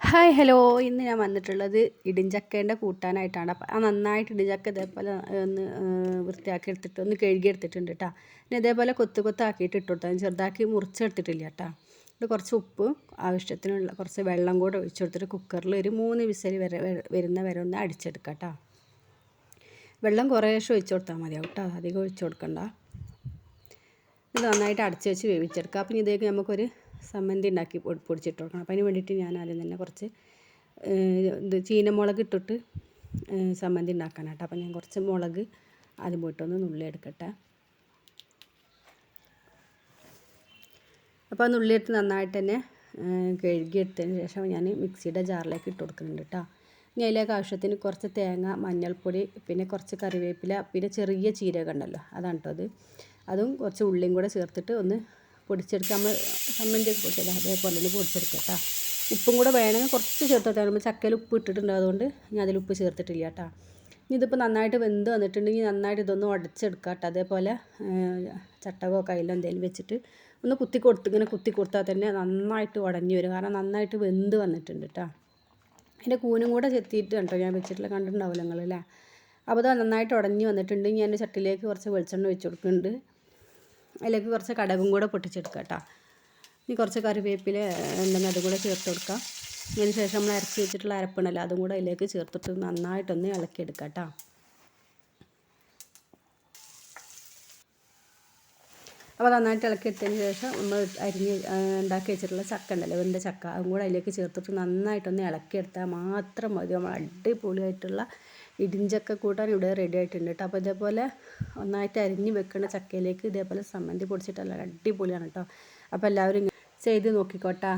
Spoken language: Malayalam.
Hi hello. ഇന്ന് ഞാൻ വന്നിട്ടുള്ളത് ഇടിഞ്ചക്കേന്റെ കൂട്ടാനായിട്ടാണ്. അപ്പം ആ നന്നായിട്ട് ഇടിഞ്ചക്ക ഇതേപോലെ ഒന്ന് വൃത്തിയാക്കി എടുത്തിട്ട് ഒന്ന് കഴുകി എടുത്തിട്ടുണ്ട് കേട്ടോ പിന്നെ ഇതേപോലെ കൊത്തു കൊത്താക്കിയിട്ട് ഇട്ട് കൊടുത്താൽ ചെറുതാക്കി മുറിച്ചെടുത്തിട്ടില്ല കേട്ടോ ഇത് കുറച്ച് ഉപ്പ് ആവശ്യത്തിനുള്ള കുറച്ച് വെള്ളം കൂടെ ഒഴിച്ചു കൊടുത്തിട്ട് കുക്കറിൽ ഒരു മൂന്ന് വിസൽ വരെ വരുന്ന വരെ ഒന്ന് അടിച്ചെടുക്കാം കേട്ടോ വെള്ളം കുറേശ്ശെ ഒഴിച്ചു കൊടുത്താൽ മതിയാവും കേട്ടോ അധികം ഒഴിച്ചു കൊടുക്കണ്ട. ഇത് നന്നായിട്ട് അടച്ച് വെച്ച് വേവിച്ചെടുക്കുക അപ്പം ഇതേക്ക് നമുക്കൊരു സമ്മന്തി ഉണ്ടാക്കി പൊടിച്ചിട്ട് കൊടുക്കണം. അപ്പം അതിന് വേണ്ടിയിട്ട് ഞാൻ ആദ്യം തന്നെ കുറച്ച് ഇത് ചീനമുളക് ഇട്ടിട്ട് സമ്മന്തി ഉണ്ടാക്കാനായിട്ട് അപ്പം ഞാൻ കുറച്ച് മുളക് ആദ്യം പോയിട്ടൊന്ന് നുള്ളി എടുക്കട്ടെ. അപ്പോൾ നുള്ളിയിട്ട് നന്നായിട്ട് തന്നെ കഴുകിയെടുത്തതിന് ശേഷം ഞാൻ മിക്സിയുടെ ജാറിലേക്ക് ഇട്ട് കൊടുക്കുന്നുണ്ട് കേട്ടോ. ഇനി അതിലേക്ക് ആവശ്യത്തിന് കുറച്ച് തേങ്ങ മഞ്ഞൾപ്പൊടി പിന്നെ കുറച്ച് കറിവേപ്പില പിന്നെ ചെറിയ ചീരകം ഉണ്ടല്ലോ അതാണ് കേട്ടോ അത്. അതും കുറച്ച് ഉള്ളിയും കൂടെ ചേർത്തിട്ട് ഒന്ന് പൊടിച്ചെടുക്കുക നമ്മൾ ചമ്മന്തിയൊക്കെ പൊടിച്ചത് അതേപോലെ തന്നെ പൊടിച്ചെടുക്കുക കേട്ടോ. ഉപ്പും കൂടെ വേണമെങ്കിൽ കുറച്ച് ചേർത്തിട്ടാൽ നമ്മൾ ചക്കയിൽ ഉപ്പ് ഇട്ടിട്ടുണ്ട് അതുകൊണ്ട് ഞാൻ അതിൽ ഉപ്പ് ചേർത്തിട്ടില്ല കേട്ടോ. ഇനി ഇതിപ്പോൾ നന്നായിട്ട് വെന്ത് വന്നിട്ടുണ്ടെങ്കിൽ നന്നായിട്ട് ഇതൊന്ന് ഉടച്ചെടുക്കുക കേട്ടോ. അതേപോലെ ചട്ടകോ കയ്യിലോ എന്തെങ്കിലും വെച്ചിട്ട് ഒന്ന് കുത്തി കൊടുത്ത് ഇങ്ങനെ കുത്തി കൊടുത്താൽ തന്നെ നന്നായിട്ട് ഉടഞ്ഞു വരും. കാരണം നന്നായിട്ട് വെന്ത് വന്നിട്ടുണ്ട് കേട്ടോ. അതിന്റെ കൂനും കൂടെ ചെത്തിയിട്ട് കേട്ടോ ഞാൻ വെച്ചിട്ടില്ല കണ്ടിട്ടുണ്ടാവില്ല നിങ്ങളല്ലേ അപ്പോൾ അത് നന്നായിട്ട് ഉടഞ്ഞു വന്നിട്ടുണ്ടെങ്കിൽ ഞാൻ ചട്ടിലേക്ക് കുറച്ച് വെളിച്ചെണ്ണ വെച്ച് കൊടുക്കുന്നുണ്ട്. അതിലേക്ക് കുറച്ച് കടകും കൂടെ പൊട്ടിച്ചെടുക്കുക കേട്ടോ. ഇനി കുറച്ച് കറിവേപ്പില ഉണ്ടെങ്കിൽ അതും കൂടെ ചേർത്ത് കൊടുക്കാം. അതിന് ശേഷം നമ്മൾ അരച്ച് വെച്ചിട്ടുള്ള അരപ്പുണ്ടല്ലോ അതും കൂടെ അതിലേക്ക് ചേർത്തിട്ട് നന്നായിട്ടൊന്ന് ഇളക്കിയെടുക്കാം കേട്ടോ. അപ്പോൾ നന്നായിട്ട് ഇളക്കിയെടുത്തതിന് ശേഷം നമ്മൾ അരിഞ്ഞ് ഉണ്ടാക്കി വെച്ചിട്ടുള്ള ചക്ക ഉണ്ടല്ലോ വെന്ത ചക്ക അതും കൂടെ അതിലേക്ക് ചേർത്തിട്ട് നന്നായിട്ടൊന്ന് ഇളക്കിയെടുത്താൽ മാത്രം മതി. നമ്മൾ അടിപൊളിയായിട്ടുള്ള ഇടിഞ്ചക്ക കൂട്ടാൻ ഇവിടെ റെഡി ആയിട്ടുണ്ട് കേട്ടോ അപ്പോൾ ഇതേപോലെ ഒന്നായിട്ട് അരിഞ്ഞ് വെക്കുന്ന ചക്കയിലേക്ക് ഇതേപോലെ സമ്മന്തി പൊടിച്ചിട്ടല്ല അടിപൊളിയാണ് കേട്ടോ അപ്പോൾ എല്ലാവരും ചെയ്ത് നോക്കിക്കോട്ടാ.